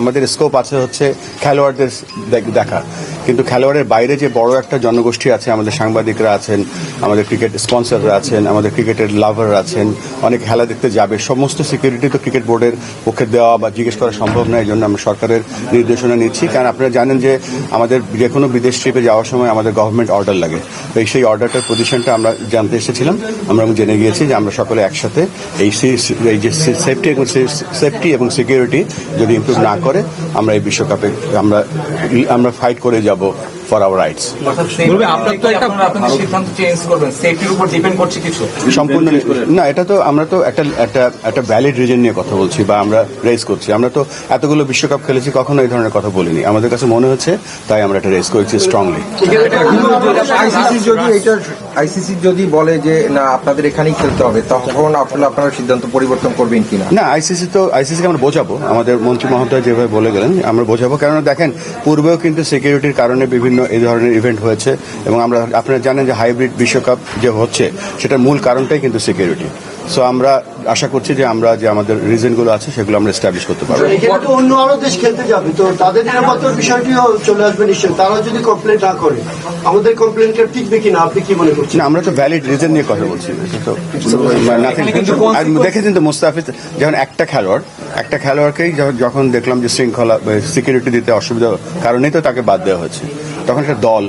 আমাদের স্কোপ আছে হচ্ছে খেলোয়াড়দের দেখা। কিন্তু খেলোয়াড়ের বাইরে যে বড় একটা জনগোষ্ঠী আছে, আমাদের সাংবাদিকরা আছেন, আমাদের ক্রিকেট স্পন্সররা আছেন, আমাদের ক্রিকেটের লাভার আছেন, অনেক খেলা দেখতে যাবে, সমস্ত সিকিউরিটি তো ক্রিকেট বোর্ডের পক্ষে দেওয়া বা জিজ্ঞেস করা সম্ভব নয়, এই জন্য আমরা সরকারের নির্দেশনা নিচ্ছি। কারণ আপনারা জানেন যে আমাদের যে কোনো বিদেশ ট্রিপে যাওয়ার সময় আমাদের গভর্নমেন্ট অর্ডার লাগে। তো সেই অর্ডারটার পজিশনটা আমরা জানতে এসেছিলাম। আমরা জেনে গিয়েছি যে আমরা সকলে একসাথে এই এই যে সেফটি এবং সেফটি এবং সিকিউরিটি যদি ইমপ্রুভ না করে, আমরা এই বিশ্বকাপে আমরা আমরা ফাইট করে যাব। book. ফর আওয়ার রাইটস সম্পূর্ণ না এটা তো আমরা তো একটা একটা একটা ভ্যালিড রিজন নিয়ে কথা বলছি বা আমরা রেস করছি। আমরা তো এতগুলো বিশ্বকাপ খেলেছি কখনো এই ধরনের কথা বলিনি। আমাদের কাছে মনে হচ্ছে তাই আমরা এটা রেস করেছি স্ট্রংলি আইসিসি যদি এটা আইসিসি যদি বলে যে না আপনাদের এখানেই খেলতে হবে তখন আসলে আপনারা সিদ্ধান্ত পরিবর্তন করবেন কিনা? না আইসিসি তো আইসিসিকে আমরা বোঝাবো। আমাদের মন্ত্রী মহোদয় যেভাবে বলে গেলেন আমরা বোঝাবো। কেননা দেখেন পূর্বেও কিন্তু সিকিউরিটির কারণে বিভিন্ন এই ধরনের ইভেন্ট হয়েছে এবং আমরা, আপনারা জানেন যে হাইব্রিড বিশ্বকাপ যে হচ্ছে, সেটার মূল কারণটাই কিন্তু সিকিউরিটি সো আমরা আশা করছি যে আমরা যে আমাদের রিজনগুলো আছে সেগুলো আমরা এস্টাবলিশ করতে পারব। এখানে তো অন্য আরও দেশ খেলতে যাবে তো তাদের নিরাপত্তার বিষয়টিও চলে আসবে নিশ্চয়ই। তারা যদি কমপ্লেন না করে আমাদের কমপ্লেনটা টিকবে কিনা আপনি কি মনে করছেন? না আমরা তো ভ্যালিড রিজন নিয়ে কথা বলছি এটা তো nothing- আর দেখেছেন তো মুস্তাফিজ যখন একটা খেলোয়াড় একটা খেলোয়াড়কেই যখন- যখন দেখলাম যে শৃঙ্খলা সিকিউরিটি দিতে অসুবিধা কারণেই তো তাকে বাদ দেওয়া হয়েছে। তখন একটা দল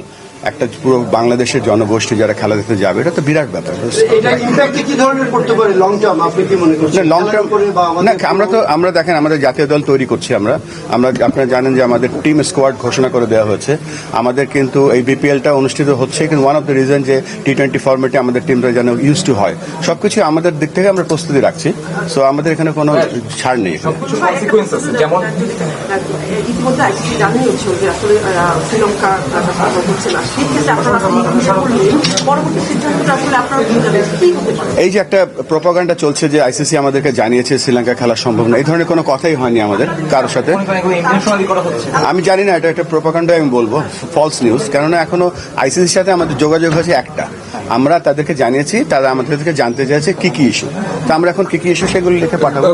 একটা পুরো বাংলাদেশের জনগোষ্ঠী যারা খেলা দেখতে যাবে এটা তো বিরাট ব্যাপার। এটা ইম্প্যাক্ট কি ধরনের পড়তে পারে লং টার্ম আপনি কি মনে করছেন? লং টার্ম খেলার উপরে বা আমাদের না আমরা তো আমরা দেখেন আমাদের জাতীয় দল তৈরি করছি আমরা। আমরা আপনারা জানেন যে আমাদের টিম স্কোয়াড ঘোষণা করে দেওয়া হয়েছে। আমাদের কিন্তু এই বিপিএলটা অনুষ্ঠিত হচ্ছে কিন্তু ওয়ান অফ দ্য রিজন যে টি টোয়েন্টি ফর্মেটে আমাদের টিমটা যেন ইউজ টু হয় সবকিছু আমাদের দিক থেকে আমরা প্রস্তুতি রাখছি। সো আমাদের এখানে কোনো ছাড় নেই যেমন ইতিমধ্যে আসলে শ্রীলঙ্কা হচ্ছে না এই যে একটা প্রপাগান্ডা চলছে যে আইসিসি আমাদেরকে জানিয়েছে শ্রীলঙ্কা খেলা সম্ভব না, এই ধরনের কোনো কথাই হয়নি আমাদের, কারোর সাথে। আমি জানি না, এটা একটা প্রোপাকাণ্ডা আমি বলব ফলস নিউজ কেননা এখনও আইসিসির সাথে আমাদের যোগাযোগ হয়েছে একটা। আমরা তাদেরকে জানিয়েছি, তারা আমাদের থেকে জানতে চাইছে কি কি ইস্যু তা আমরা এখন কি কি ইস্যু সেগুলো লিখে পাঠাবো।